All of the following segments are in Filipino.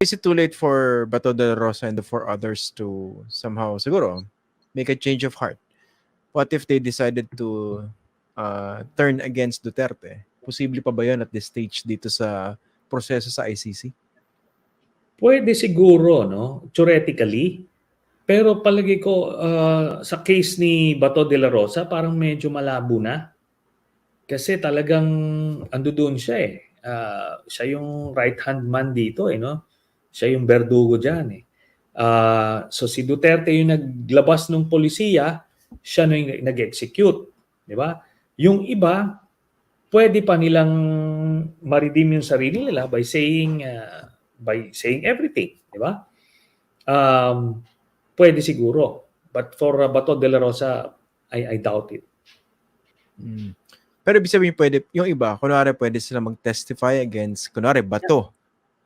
is it too late for Bato de Rosa and the four others to somehow, siguro, make a change of heart? What if they decided to uh, turn against Duterte? Posible pa ba yun at this stage dito sa proseso sa ICC? Pwede siguro, no? Theoretically. Pero palagi ko, ah, sa case ni Bato de la Rosa, parang medyo malabo na. Kasi talagang ando doon siya eh. Ah, siya yung right-hand man dito eh, no? Siya yung berdugo dyan eh. Ah, so si Duterte yung naglabas ng polisiya, siya na yung nag-execute. Di ba? Yung iba, pwede pa nilang ma-redeem yung sarili nila by saying ah, by saying everything, di ba? Um, pwede siguro. But for uh, Bato de la Rosa, I, I doubt it. Mm. Pero ibig sabihin pwede, yung iba, kunwari pwede sila mag-testify against, kunwari, Bato.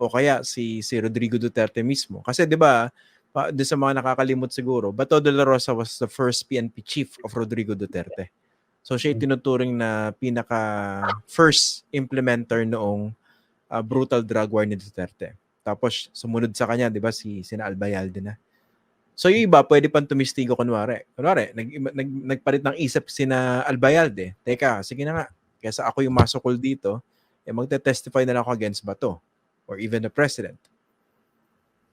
O kaya si, si Rodrigo Duterte mismo. Kasi di ba, doon sa mga nakakalimot siguro, Bato de la Rosa was the first PNP chief of Rodrigo Duterte. So siya yung tinuturing na pinaka first implementer noong uh, brutal drug war ni Duterte. Tapos sumunod sa kanya, 'di ba, si Sina Albayalde na. So yung iba pwede pang tumistigo kunwari. Kunwari, nag, nag, nagpalit ng isip sina Albayalde. Teka, sige na nga. Kaysa ako yung masukol dito, eh magte-testify na lang ako against Bato or even the president.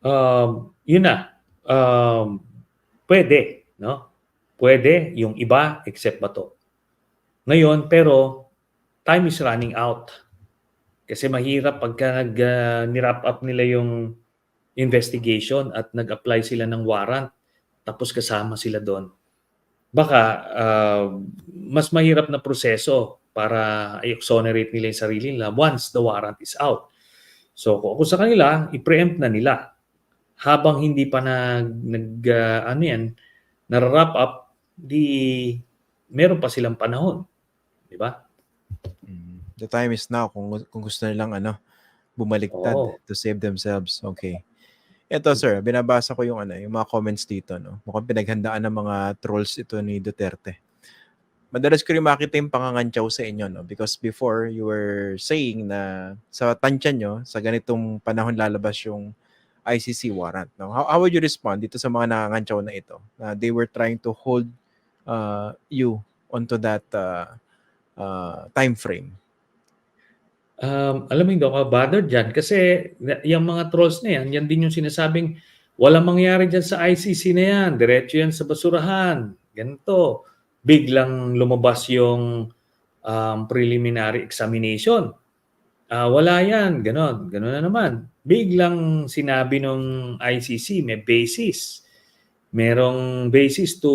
Um, yun na. Um, pwede, no? Pwede yung iba except Bato. Ngayon, pero time is running out. Kasi mahirap pagka nag, uh, up nila yung investigation at nag-apply sila ng warrant tapos kasama sila doon. Baka uh, mas mahirap na proseso para i-exonerate nila yung sarili nila once the warrant is out. So kung ako sa kanila, i-preempt na nila habang hindi pa nag, nag uh, ano yan, nara-wrap up, di meron pa silang panahon. Di ba? Mm. The time is now kung, kung gusto nilang ano, bumaliktad Oo. to save themselves. Okay. Ito sir, binabasa ko yung ano, yung mga comments dito no. Mukhang pinaghandaan ng mga trolls ito ni Duterte. Madalas ko rin makita yung pangangantyaw sa inyo no because before you were saying na sa tansya nyo sa ganitong panahon lalabas yung ICC warrant no. How, how would you respond dito sa mga nangangantyaw na ito? Na they were trying to hold uh, you onto that uh, uh, time frame. Um, alam mo, hindi ako bothered dyan kasi yung mga trolls na yan, yan din yung sinasabing walang mangyari dyan sa ICC na yan. Diretso yan sa basurahan. Ganito. Biglang lumabas yung um, preliminary examination. Ah, wala yan. Ganon. Ganon na naman. Biglang sinabi nung ICC may basis. Merong basis to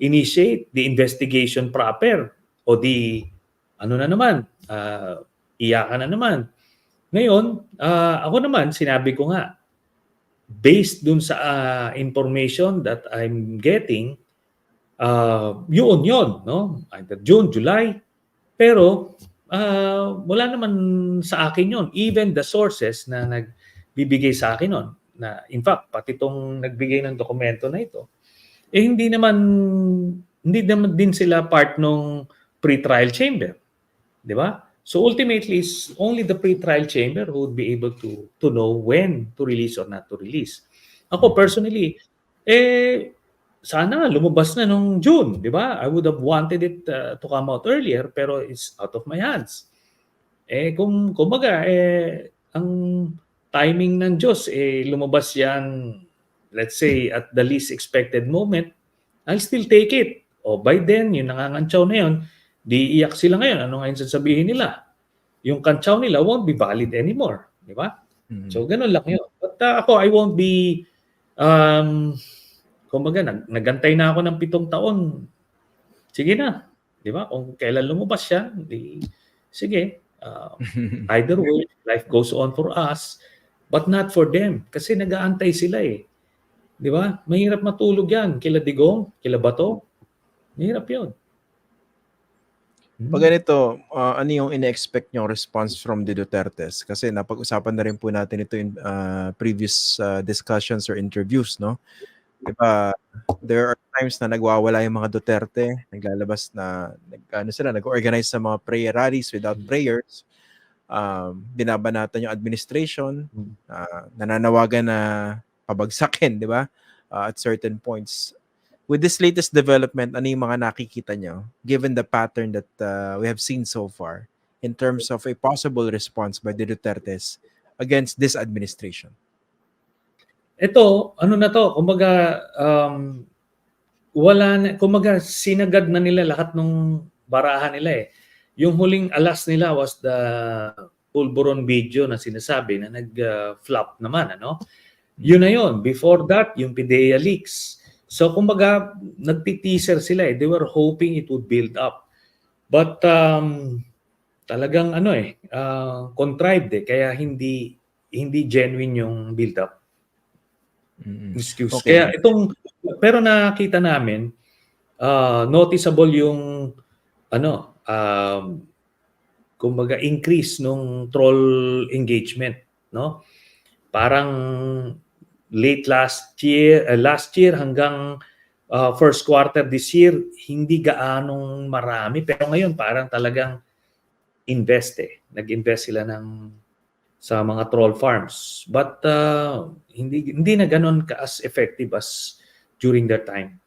initiate the investigation proper o di ano na naman ah, iyakan na naman. Ngayon, ah, ako naman, sinabi ko nga, based dun sa ah, information that I'm getting, uh, yun yun, no? Either June, July. Pero, ah, wala naman sa akin yun. Even the sources na nagbibigay sa akin nun, na in fact, pati itong nagbigay ng dokumento na ito, eh hindi naman, hindi naman din sila part ng pre-trial chamber. Di ba? So ultimately, it's only the pre-trial chamber who would be able to to know when to release or not to release. Ako personally, eh, sana lumabas na nung June, di ba? I would have wanted it uh, to come out earlier, pero it's out of my hands. Eh, kung, kumbaga, eh, ang timing ng Diyos, eh, lumabas yan, let's say, at the least expected moment, I'll still take it. O by then, yung nangangantsaw na yun, di iyak sila ngayon. Ano ngayon sasabihin nila? Yung kantsaw nila won't be valid anymore. Di ba? Mhm. So, ganun lang yun. But uh, ako, I won't be, um, kumbaga, nag, nagantay na ako ng pitong taon. Sige na. Di ba? Kung kailan lumabas siya, di, sige. Uh, either way, life goes on for us, but not for them. Kasi nag-aantay sila eh. Di ba? Mahirap matulog yan. Kila Digong, kila Bato. Mahirap yun. Pag ganito, ah, ano yung ine-expect nyo response from the Dutertes? Kasi napag-usapan na rin po natin ito in ah, previous ah, discussions or interviews, no? Diba, there are times na nagwawala yung mga Duterte, naglalabas na, nag, ano sila, nag-organize sa mga prayer rallies without prayers. um, binabanatan yung administration, ah, nananawagan na pabagsakin, di ba? Ah, at certain points. With this latest development, ano yung mga nakikita nyo, given the pattern that uh, we have seen so far, in terms of a possible response by the Dutertes against this administration? Ito, ano na to, kumbaga, um, wala na, kumbaga, sinagad na nila lahat ng barahan nila eh. Yung huling alas nila was the Pulburon video na sinasabi na nag-flop naman, ano? Yun na yun. Before that, yung PIDEA leaks. So, kumbaga, nagtiteaser sila eh. They were hoping it would build up. But, um, talagang ano eh, uh, contrived eh. Kaya hindi hindi genuine yung build up. Excuse. Okay. Kaya itong pero nakita namin uh, noticeable yung ano um kumbaga increase nung troll engagement, no? Parang late last year, uh, last year hanggang uh, first quarter this year hindi gaanong marami pero ngayon parang talagang invest eh. Nag-invest sila ng sa mga troll farms. But uh, hindi hindi na ganun ka as effective as during that time.